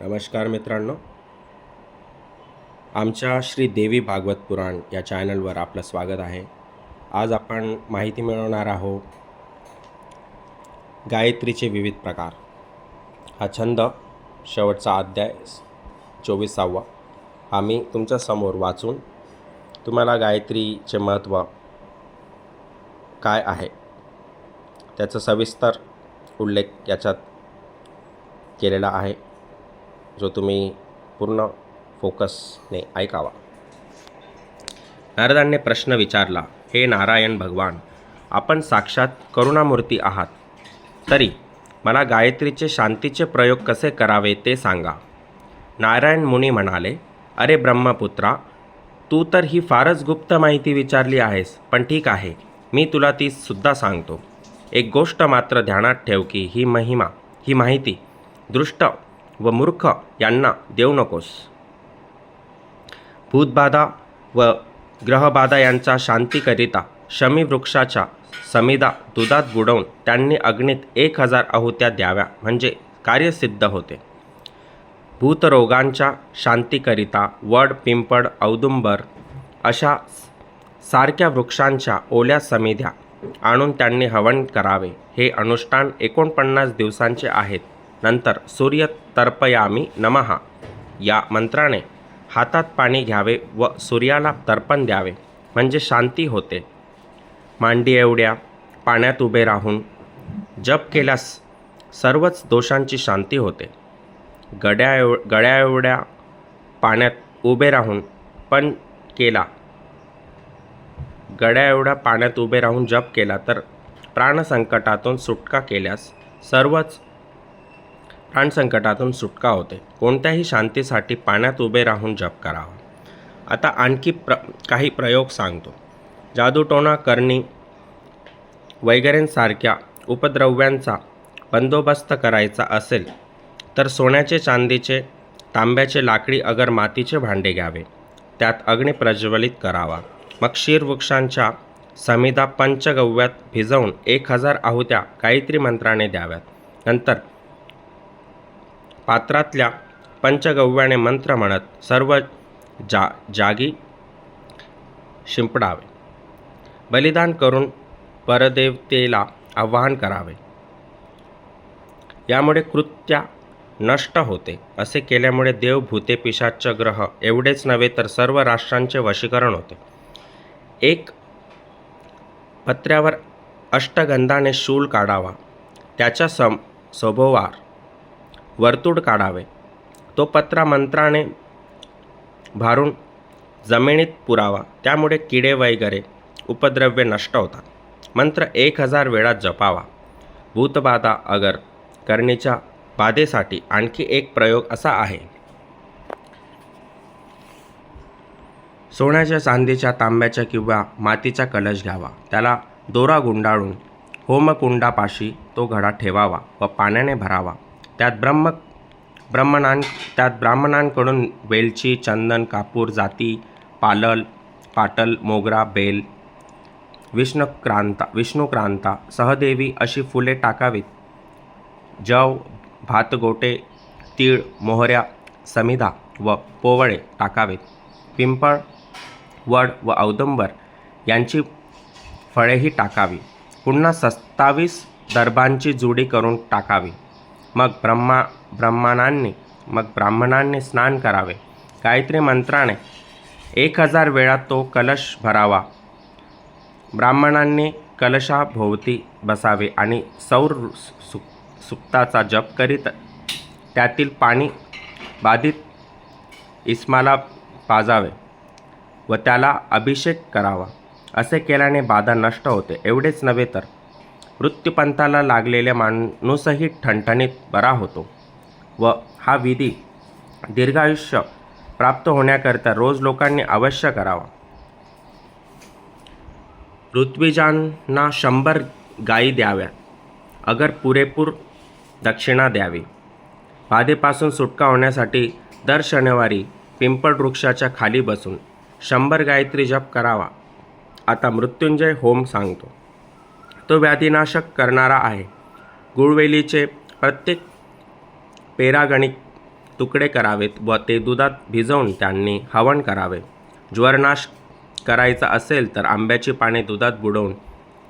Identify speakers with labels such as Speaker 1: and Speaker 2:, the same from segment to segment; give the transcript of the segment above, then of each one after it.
Speaker 1: नमस्कार मित्रांनो. आमच्या श्री देवी भागवत पुराण या चॅनलवर आपलं स्वागत आहे. आज आपण माहिती मिळवणार आहोत गायत्रीचे विविध प्रकार. हा छंद शेवटचा अध्याय चोवीसावा. आम्ही तुमच्यासमोर वाचून तुम्हाला गायत्रीचे महत्त्व काय आहे त्याचं सविस्तर उल्लेख याच्यात केलेला आहे. जो तुम्ही पूर्ण फोकसने ऐकावा. नारदांनी प्रश्न विचारला हे नारायण भगवान आपण साक्षात करुणामूर्ती आहात. तरी मला गायत्रीचे शांतीचे प्रयोग कसे करावे ते सांगा. नारायण मुनी म्हणाले अरे ब्रह्मपुत्रा तू तर ही फारच गुप्त माहिती विचारली आहेस पण ठीक आहे मी तुला ती सुद्धा सांगतो. एक गोष्ट मात्र ध्यानात ठेव की ही महिमा ही माहिती दृष्ट व मूर्ख यांना देऊ नकोस. भूतबाधा व ग्रहबाधा यांचा शांतीकरिता शमी वृक्षाच्या समिदा दुधात बुडवून त्यांनी अग्नीत एक हजार आहुत्या द्याव्या म्हणजे कार्यसिद्ध होते. भूतरोगांच्या शांतीकरिता वड पिंपळ औदुंबर अशा सारख्या वृक्षांच्या ओल्या समिध्या आणून त्यांनी हवन करावे. हे अनुष्ठान एकोणपन्नास दिवसांचे आहेत. नंतर सूर्य तर्पयामी नमः. या मंत्राने हातात पाणी घ्यावे व सूर्याला तर्पण द्यावे म्हणजे शांती होते. मांडी एवढ्या पाण्यात उभे राहून जप केल्यास सर्वच दोषांची शांती होते. गड्या एव गड्या एवढ्या पाण्यात उभे राहून पण केला गड्या एवढ्या पाण्यात उभे राहून जप केला तर प्राणसंकटातून सुटका केल्यास सर्वच प्राणसंकटातून सुटका होते. कोणत्याही शांतीसाठी पाण्यात उभे राहून जप करावा. आता आणखी प्र काही प्रयोग सांगतो. जादूटोणा करणी वगैरेंसारख्या उपद्रव्यांचा बंदोबस्त करायचा असेल तर सोन्याचे चांदीचे तांब्याचे लाकडी अगर मातीचे भांडे घ्यावे. त्यात अग्नी प्रज्वलित करावा. मग क्षीरवृक्षांच्या समिधा पंचगव्यात भिजवून एक हजार आहुत्या गायत्री मंत्राने द्याव्यात. नंतर पात्रातल्या पंचगव्याने मंत्र म्हणत सर्व जा जागी शिंपडावे. बलिदान करून परदेवतेला आवाहन करावे. यामुळे कृत्या नष्ट होते. असे केल्यामुळे देव भूते पिशाच ग्रह एवढेच नव्हे तर सर्व राष्ट्रांचे वशीकरण होते. एक पत्र्यावर अष्टगंधाने शूल काढावा. त्याच्या सम सभोवार वर्तुळ काढावे. तो पत्रा मंत्राने भारून जमिनीत पुरावा त्यामुळे किडे वगैरे उपद्रव्य नष्ट होतात. मंत्र एक हजार वेळा जपावा. भूतबाधा अगर करणीच्या बाधेसाठी आणखी एक प्रयोग असा आहे. सोन्याच्या चांदीच्या तांब्याच्या किंवा मातीचा कलश घ्यावा. त्याला दोरा गुंडाळून होमकुंडापाशी तो घडा ठेवावा व पाण्याने भरावा. त्यात ब्रह्म ब्रह्मणां त्यात ब्राह्मणांकडून वेलची चंदन कापूर जाती पालल पाटल मोगरा बेल विष्णुक्रांता विष्णुक्रांता सहदेवी अशी फुले टाकावीत. जव भातगोटे तीळ मोहऱ्या समिधा व पोवळे टाकावेत. पिंपळ वड व औदंबर यांची फळेही टाकावी. पुन्हा सत्तावीस दर्भांची जुडी करून टाकावी. मग ब्रह्मा ब्राह्मणांनी मग ब्राह्मणांनी स्नान करावे. गायत्री मंत्राने एक हजार वेळा तो कलश भरावा. ब्राह्मणांनी कलशाभोवती बसावे आणि सौर सु सुक्ताचा जप करीत त्यातील पाणी बाधित इस्माला पाजावे व त्याला अभिषेक करावा. असे केल्याने बाधा नष्ट होते. एवढेच नव्हे तर मृत्यूपंथाला लागलेल्या माणूसही ठणठणीत बरा होतो व हा विधी दीर्घायुष्य प्राप्त होण्याकरिता रोज लोकांनी अवश्य करावा. ऋत्विजांना शंभर गायी द्याव्या अगर पुरेपूर दक्षिणा द्यावी. बाधेपासून सुटका होण्यासाठी दर शनिवारी पिंपळ वृक्षाच्या खाली बसून शंभर गायत्री जप करावा. आता मृत्युंजय होम सांगतो. तो व्याधीनाशक करणारा आहे. गुळवेलीचे प्रत्येक पेरागणिक तुकडे करावेत व ते दुधात भिजवून त्यांनी हवन करावे. ज्वरनाश करायचा असेल तर आंब्याची पाने दुधात बुडवून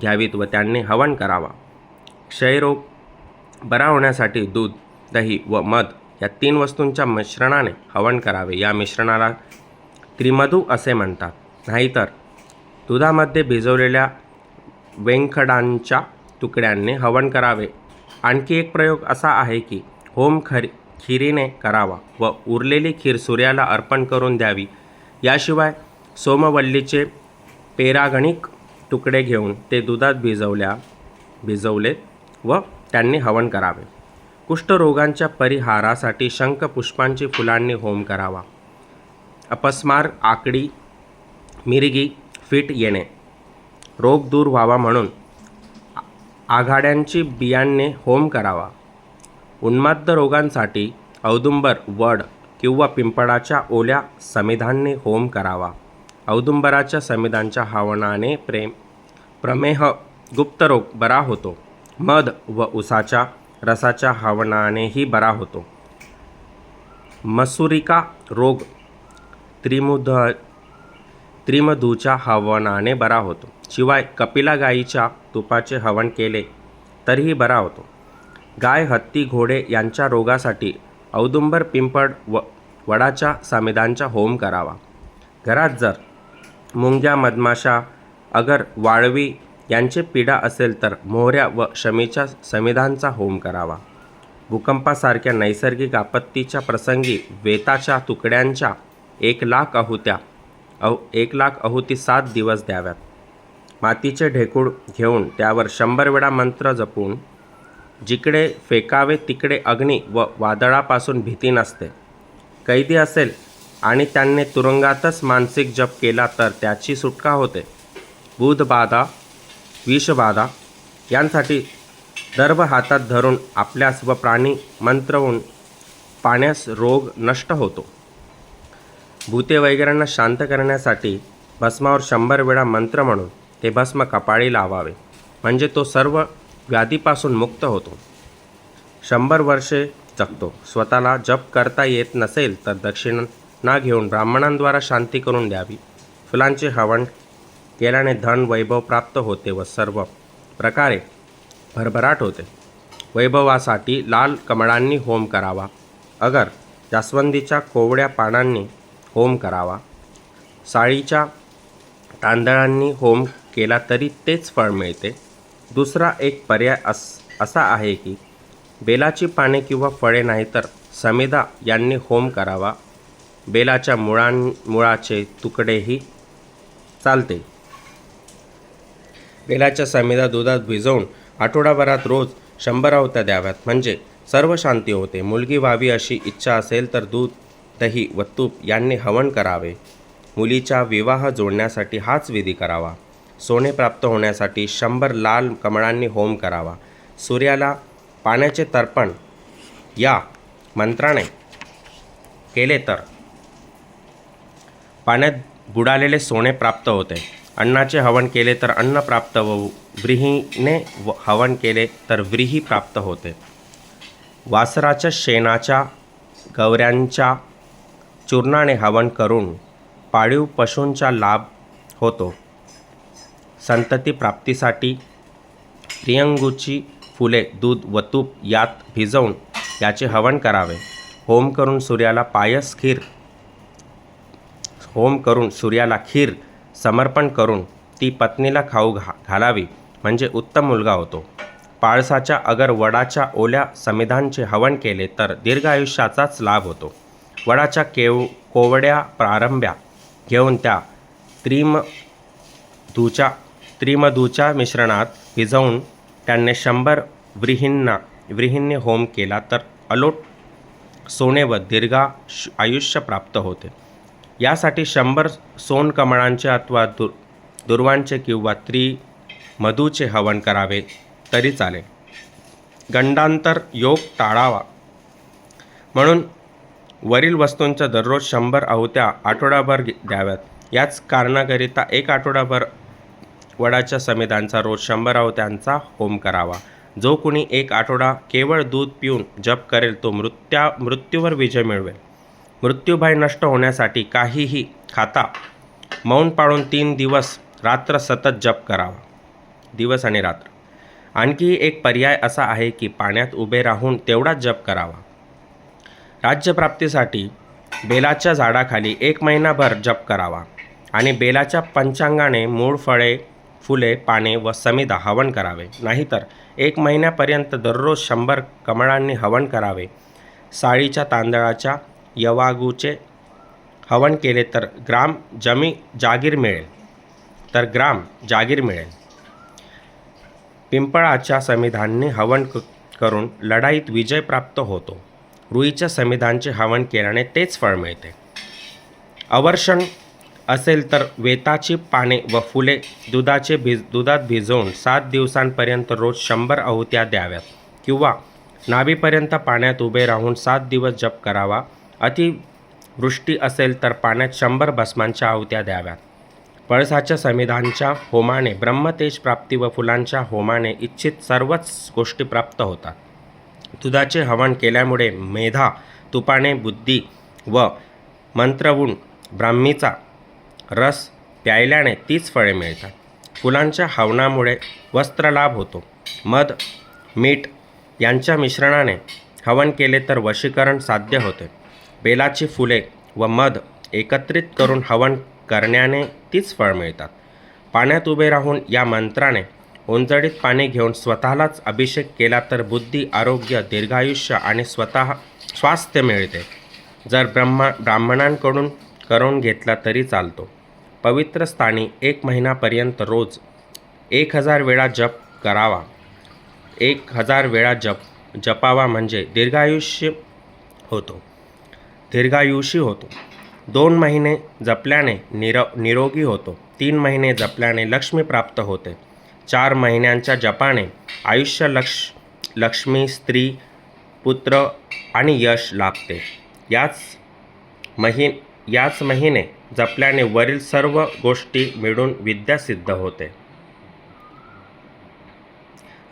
Speaker 1: घ्यावीत व त्यांनी हवन करावा. क्षयरोग बरा होण्यासाठी दूध दही व मध या तीन वस्तूंच्या मिश्रणाने हवन करावे. या मिश्रणाला त्रिमधू असे म्हणतात. नाहीतर दुधामध्ये भिजवलेल्या वेंखडांच्या तुकड्यांनी हवन करावे. आणखी एक प्रयोग असा आहे की होम खरी खिरीने करावा व उरलेली खीर सूर्याला अर्पण करून द्यावी. याशिवाय सोमवल्लीचे पेरागणिक तुकडे घेऊन ते दुधात भिजवल्या भिजवले व त्यांनी हवन करावे. कुष्ठरोगांच्या परिहारासाठी शंखपुष्पांची फुलांनी होम करावा. अपस्मार आकडी मिरगी फिट येणे. रोग दूर व्हावा म्हणून आघाड्यांची बियाणे होम करावा. उन्माद रोगांसाठी औदुंबर वड किंवा पिंपळाच्या ओल्या समिधांनी होम करावा. औदुंबराच्या समिधांच्या हवनाने प्रेम प्रमेह गुप्तरोग बरा होतो. मध व उसाच्या रसाच्या हवनानेही बरा होतो. मसुरिका रोग त्रिमुद त्रिमधूच्या हवनाने बरा होतो. शिवाय कपिला गायीच्या तुपाचे हवन केले तरीही बरा होतो. गाय हत्ती घोडे यांच्या रोगासाठी औदुंबर पिंपळ व वडाच्या सामिदांचा होम करावा. घरात जर मुंग्या मधमाशा अगर वाळवी यांचे पीडा असेल तर मोहऱ्या व शमीच्या समिधांचा होम करावा. भूकंपासारख्या नैसर्गिक आपत्तीच्या प्रसंगी वेताच्या तुकड्यांच्या एक लाख आहुत्या अहो एक लाख आहुती सात दिवस द्याव्यात. मातीचे ढेकूळ घेऊन त्यावर शंभर वेळा मंत्र जपून जिकडे फेकावे तिकडे अग्नी व वादळापासून भीती नसते. कैदी असेल आणि त्यांनी तुरुंगातच मानसिक जप केला तर त्याची सुटका होते. बुधबाधा विषबाधा यांसाठी दर्भ हातात धरून आपल्यास व प्राणी मंत्रवून पाण्यास रोग नष्ट होतो. भूते वगैरेंना शांत करण्यासाठी भस्मावर शंभर वेळा मंत्र म्हणून ते भस्म कपाळी लावावे म्हणजे तो सर्व व्याधीपासून मुक्त होतो शंभर वर्षे जगतो स्वतःला जप करता येत नसेल तर दक्षिणा घेऊन ब्राह्मणांद्वारा शांती करून द्यावी फुलांचे हवन केल्याने धन वैभव प्राप्त होते व सर्व प्रकारे भरभराट होते वैभवासाठी लाल कमळांनी होम करावा अगर जास्वंदीच्या कोवड्या पानांनी होम करावा साळीच्या तांदळांनी होम केला तरी तेच फळ मिळते. दुसरा एक पर्याय अस असा आहे की बेलाची पाने किंवा फळे नाही तर समिधा यांनी होम करावा. बेलाच्या मुळां मुळाचे तुकडेही चालते. बेलाच्या समिधा दुधात भिजवून आठवडाभरात रोज शंभर आवत्या द्याव्यात. म्हणजे सर्व शांती होते. मुलगी व्हावी अशी इच्छा असेल तर दूध दही व तूप यांनी हवन करावे. मुलीचा विवाह जोडण्यासाठी हाच विधी करावा. सोने प्राप्त होण्यासाठी शंभर लाल कमळांनी होम करावा. सूर्याला पाण्याचे तर्पण या मंत्राने केले तर. पाण्यात बुडालेले सोने प्राप्त होते. अन्नाचे हवन केले तर अन्न प्राप्त व व्रीहीने व हवन केले तर व्रीही प्राप्त होते. वासराच्या शेणाच्या गवऱ्यांच्या चूर्णाने हवन करून पाळीव पशूंचा लाभ होतो. संतती प्राप्तीसाठी प्रियंगूची फुले दूध व तूप यात भिजवून याचे हवन करावे. होम करून सूर्याला पायस खीर होम करून सूर्याला खीर समर्पण करून ती पत्नीला खाऊ घा घालावी म्हणजे उत्तम मुलगा होतो. पाळसाच्या अगर वडाच्या ओल्या समिधांचे हवन केले तर दीर्घ आयुष्याचाच लाभ होतो. वडाच्या केव कोवड्या प्रारंभ्या घेऊन त्या त्रिम धूच्या त्रिमधूच्या मिश्रणात भिजवून त्यांनी शंभर व्रीहींना व्रीहींनी होम केला तर अलोट सोने व दीर्घा आयुष्य प्राप्त होते. यासाठी शंभर सोनकमळांचे अथवा दुर् दुर्वांचे किंवा त्रिमधूचे हवन करावे तरी चालेल. गंडांतर योग टाळावा. म्हणून वरील वस्तूंच्या दररोज शंभर आहुत्या आठवडाभर द्याव्यात. याच कारणाकरिता एक आठवडाभर वडाच्या समिधांचा रोज शंभर त्यांचा होम करावा. जो कुणी एक आठवडा केवळ दूध पिऊन जप करेल तो मृत्या मृत्यूवर विजय मिळवेल. मृत्यूभय नष्ट होण्यासाठी काहीही खाता मौन पाळून तीन दिवस रात्र सतत जप करावा. दिवस आणि रात्र. आणखी एक पर्याय असा आहे की पाण्यात उभे राहून तेवढाच जप करावा. राज्यप्राप्तीसाठी बेलाच्या झाडाखाली एक महिनाभर जप करावा आणि बेलाच्या पंचांगाने मूळ फळे फुले पाने व समिधा हवन करावे. नाहीतर एक महिन्यापर्यंत दररोज शंभर कमळांनी हवन करावे. साळीच्या तांदळाच्या यवागूचे हवन केले तर ग्राम जमी जागीर मिळेल. तर ग्राम जागीर मिळेल. पिंपळाच्या समिधांनी हवन क करून लढाईत विजय प्राप्त होतो. रुईच्या समिधांचे हवन केल्याने तेच फळ मिळते. अवर्षण असेल तर वेताची पाने व फुले दुधाचे भिज दुधात भिजवून सात दिवसांपर्यंत रोज शंभर आहुत्या द्याव्यात. किंवा नाभीपर्यंत पाण्यात उभे राहून सात दिवस जप करावा. अतिवृष्टी असेल तर पाण्यात शंभर भस्मांच्या आहुत्या द्याव्यात. पळसाच्या समिधांच्या होमाने ब्रह्मतेज प्राप्ती व फुलांच्या होमाने इच्छित सर्वच गोष्टी प्राप्त होतात. दुधाचे हवन केल्यामुळे मेधा तुपाने बुद्धी व मंत्रवून ब्राह्मीचा रस प्यायल्याने तीच फळे मिळतात. फुलांच्या हवनामुळे वस्त्रलाभ होतो. मध मीठ यांच्या मिश्रणाने हवन केले तर वशीकरण साध्य होते. बेलाची फुले व मध एकत्रित करून हवन करण्याने तीच फळ मिळतात. पाण्यात उभे राहून या मंत्राने ओंजळीत पाणी घेऊन स्वतःलाच अभिषेक केला तर बुद्धी आरोग्य दीर्घायुष्य आणि स्वतः स्वास्थ्य मिळते. जर ब्रह्मा ब्राह्मणांकडून करून घेतला तरी चालतो. पवित्र स्थानी एक महिनापर्यंत रोज एक हजार वेळा जप करावा. एक हजार वेळा जप जपावा म्हणजे दीर्घायुष्य होतो. दीर्घायुषी होतो. दोन महिने जपल्याने निर निरोगी होतो. तीन महिने जपल्याने लक्ष्मी प्राप्त होते. चार महिन्यांच्या जपाने आयुष्य लक्ष लक्ष्मी स्त्री पुत्र आणि यश लाभते. याच महिन याच महिने जपल्याने वरील सर्व गोष्टी मिळून विद्या सिद्ध होते.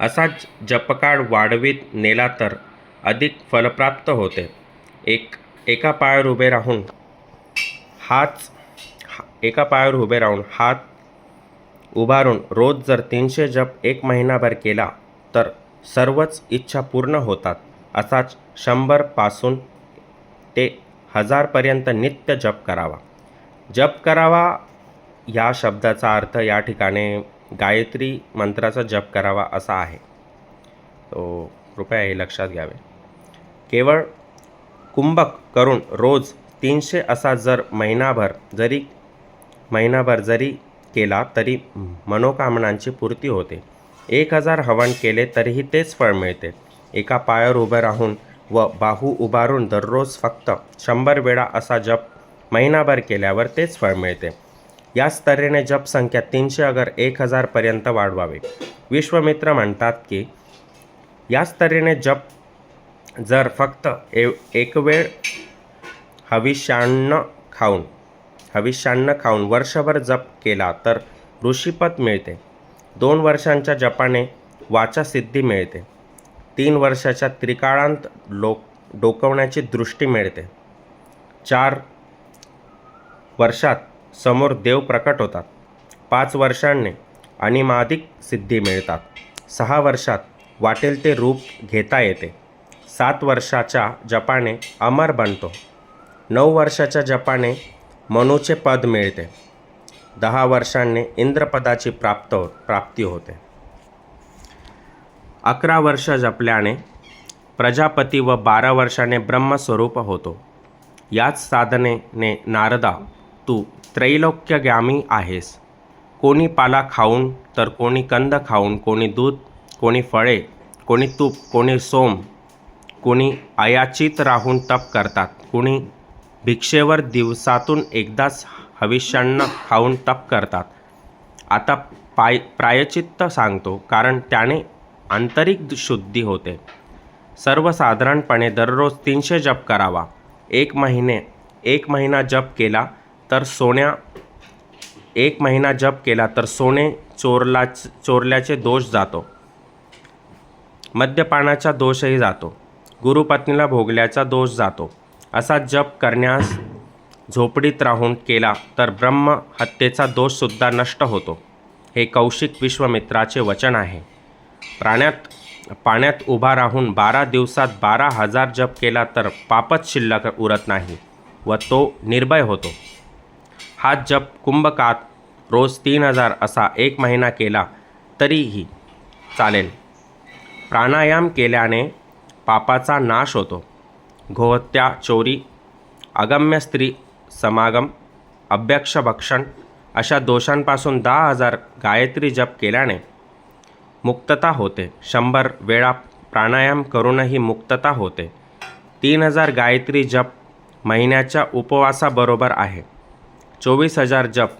Speaker 1: असाच जपकाळ वाढवीत नेला तर अधिक फलप्राप्त होते. एक एका पायावर उभे राहून हाच एका पायावर उभे राहून हात उभारून रोज जर तीनशे जप एक महिनाभर केला तर सर्वच इच्छा पूर्ण होतात. असाच शंभरपासून ते हजारपर्यंत नित्य जप करावा. जप करावा या शब्दाचा अर्थ या ठिकाणी गायत्री मंत्राचा जप करावा असा आहे. तो कृपया हे लक्षात घ्यावे. केवळ कुंभक करून रोज तीनशे असा जर महिनाभर जरी महिनाभर जरी केला तरी मनोकामनांची पूर्ती होते. एक हजार हवन केले तरीही तेच फळ मिळते. एका पायावर उभं राहून व बाहू उभारून दररोज फक्त शंभर वेळा असा जप महिनाभर केल्यावर तेच फळ मिळते. याच तऱ्हेने जप संख्या तीनशे अगर एक हजारपर्यंत वाढवावे. विश्वमित्र म्हणतात की याच तऱ्हेने जप जर फक्त ए एक वेळ हविष्यान्न खाऊन हविष्यान्न खाऊन वर्षभर जप केला तर ऋषीपद मिळते. दोन वर्षांच्या जपाने वाचा सिद्धी मिळते. तीन वर्षाच्या त्रिकाळांत लोक डोकवण्याची दृष्टी मिळते. चार वर्षात समोर देव प्रकट होतात. पाच वर्षांनी अनिमादिक सिद्धी मिळतात. सहा वर्षात वाटेल ते रूप घेता येते. सात वर्षाच्या जपाने अमर बनतो. नऊ वर्षाच्या जपाने मनूचे पद मिळते. दहा वर्षांनी इंद्रपदाची प्राप्त हो प्राप्ती होते. अकरा वर्ष जपल्याने प्रजापती व बारा वर्षाने ब्रह्मस्वरूप होतो. याच साधनेने नारदा तू त्रैलोक्यगामी आहेस. कोणी पाला खाऊन तर कोणी कंद खाऊन कोणी दूध कोणी फळे कोणी तूप कोणी सोम कोणी अयाचित राहून तप करतात. कोणी भिक्षेवर दिवसातून एकदाच हविष्यान्न खाऊन तप करतात. आता पाय प्रायचित्त सांगतो कारण त्याने आंतरिक शुद्धी होते. सर्वसाधारणपणे दररोज तीनशे जप करावा. एक महिने एक महिना जप केला तर सोन्या एक महिना जप केला तर सोने चोरला चोरल्याचे दोष जातो. मद्यपानाचा दोषही जातो. गुरुपत्नीला भोगल्याचा दोष जातो. असा जप करण्यास झोपडीत राहून केला तर ब्रह्महत्येचा दोषसुद्धा नष्ट होतो. हे कौशिक विश्वमित्राचे वचन आहे. प्राण्यात पाण्यात उभा राहून बारा दिवसात बारा हजार जप केला तर पापच शिल्लक उरत नाही व तो निर्भय होतो. हा जप कुंभकात रोज तीन हजार असा एक महिना केला तरीही चालेल. प्राणायाम केल्याने पापाचा नाश होतो. गोहत्या चोरी अगम्य स्त्री समागम अभ्यक्ष भक्षण अशा दोषांपासून दहा हजार गायत्री जप केल्याने मुक्तता होते. शंभर वेळा प्राणायाम करूनही मुक्तता होते. तीन हजार गायत्री जप महिन्याच्या उपवासाबरोबर आहे. चोवीस हजार जप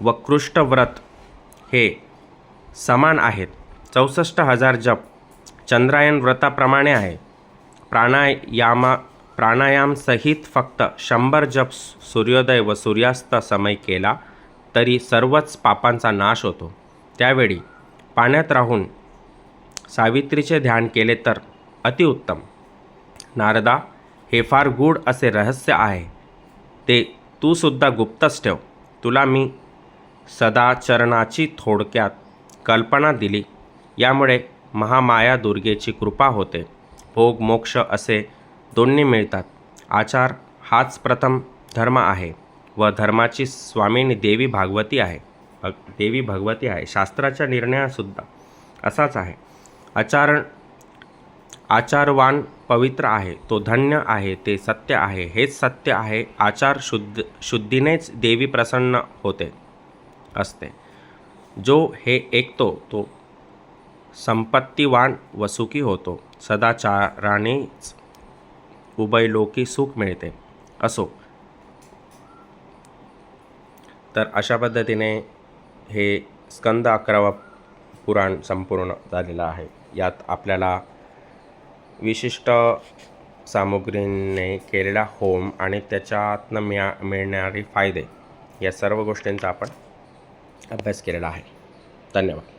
Speaker 1: व कृष्ट व्रत हे समान आहेत. चौसष्ट हजार जप चंद्रायन व्रताप्रमाणे आहे. प्राणायामा प्राणायामसहित फक्त शंभर जप सूर्योदय व सूर्यास्त समय केला तरी सर्वच पापांचा नाश होतो. त्यावेळी पाण्यात राहून सावित्रीचे ध्यान केले तर अतिउत्तम नारदा हे फार गूढ असे रहस्य आहे. ते तूसुद्धा गुप्तच ठेव. तुला मी सदाचरणाची थोडक्यात कल्पना दिली. यामुळे महामाया दुर्गेची कृपा होते. भोग मोक्ष असे दोन्ही मिळतात. आचार हाच प्रथम धर्म आहे व धर्माची स्वामिनी देवी भागवती आहे. देवी भगवती आहे. शास्त्राच्या निर्णयासुद्धा असाच आहे. आचारण आचारवान पवित्र आहे. तो धन्य आहे ते सत्य आहे. हेच सत्य आहे आचार शुद्ध शुद्धीनेच देवी प्रसन्न होते असते. जो हे ऐकतो तो संपत्तीवान व सुखी होतो. सदाचारानेच उभयलोकी सुख मिळते. असो. तर अशा पद्धतीने हे स्कंद अकरावा पुराण संपूर्ण झालेलं आहे. यात आपल्याला विशिष्ट सामुग्रीने केलेला होम आणि त्याच्यातनं मिळा मिळणारे फायदे या सर्व गोष्टींचा आपण अभ्यास केलेला आहे. धन्यवाद.